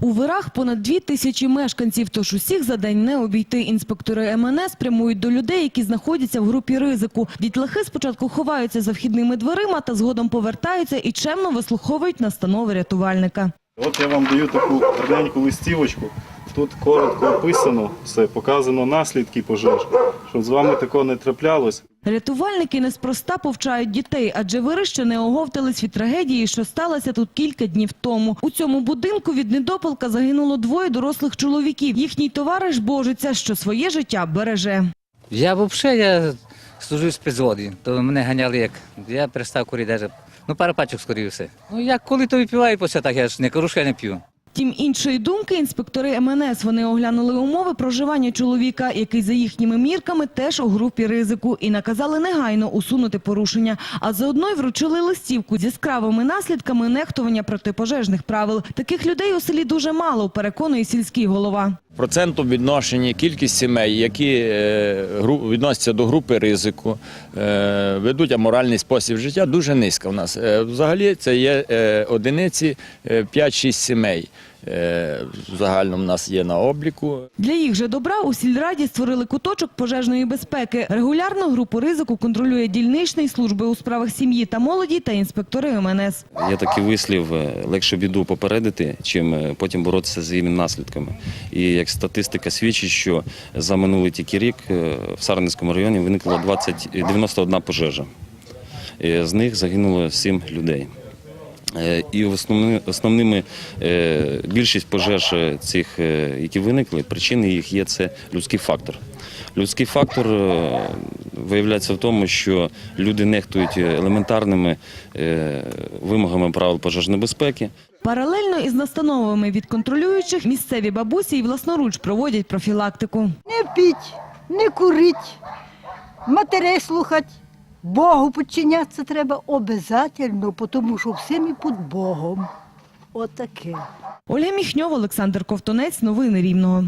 У вирах понад дві тисячі мешканців, тож усіх за день не обійти. Інспектори МНС прямують до людей, які знаходяться в групі ризику. Дітлахи спочатку ховаються за вхідними дверима та згодом повертаються і чемно вислуховують настанови рятувальника. От я вам даю таку гарненьку листівочку. Тут коротко описано все, показано наслідки пожеж, щоб з вами такого не траплялось. Рятувальники неспроста повчають дітей, адже вири ще не оговтались від трагедії, що сталося тут кілька днів тому. У цьому будинку від недопалка загинуло двоє дорослих чоловіків. Їхній товариш божиться, що своє життя береже. Я взагалі я служив спецводі, то мене ганяли як. Я перестав курити. Ну, пару пачок скорів все. Ну як коли то випиваю після так, я ж не я не п'ю. Тім іншої думки інспектори МНС вони оглянули умови проживання чоловіка, який за їхніми мірками теж у групі ризику, і наказали негайно усунути порушення. А заодно й вручили листівку з яскравими наслідками нехтування протипожежних правил. Таких людей у селі дуже мало, переконує сільський голова. проценту відношенні кількість сімей, які е, відносяться до групи ризику, е, ведуть аморальний спосіб життя, дуже низька в нас. Е, Взагалі це є одиниці е, 5-6 сімей. Е, В загальному в нас є на обліку. Для їх же добра у сільраді створили куточок пожежної безпеки. Регулярно групу ризику контролює дільничний служби у справах сім'ї та молоді та інспектори МНС. Є такий вислів, е, легше біду попередити, чим е, потім боротися з її наслідками. І як статистика свідчить, що за минулий тільки рік в Сарненському районі виникло 20, 91 пожежа. З них загинуло 7 людей. Е, І основни, основними е, більшість пожеж е, цих, які виникли, причини їх є це людський фактор. Людський фактор виявляється в тому, що люди нехтують елементарними вимогами правил пожежної безпеки. Паралельно із настановами від контролюючих місцеві бабусі і власноруч проводять профілактику. Не піть, не курить, матерей слухати. Богу підчинятися треба обов'язково, тому що всі ми під Богом. Отаке. Ольга Міхньова, Олександр Ковтонець, Новини Рівного.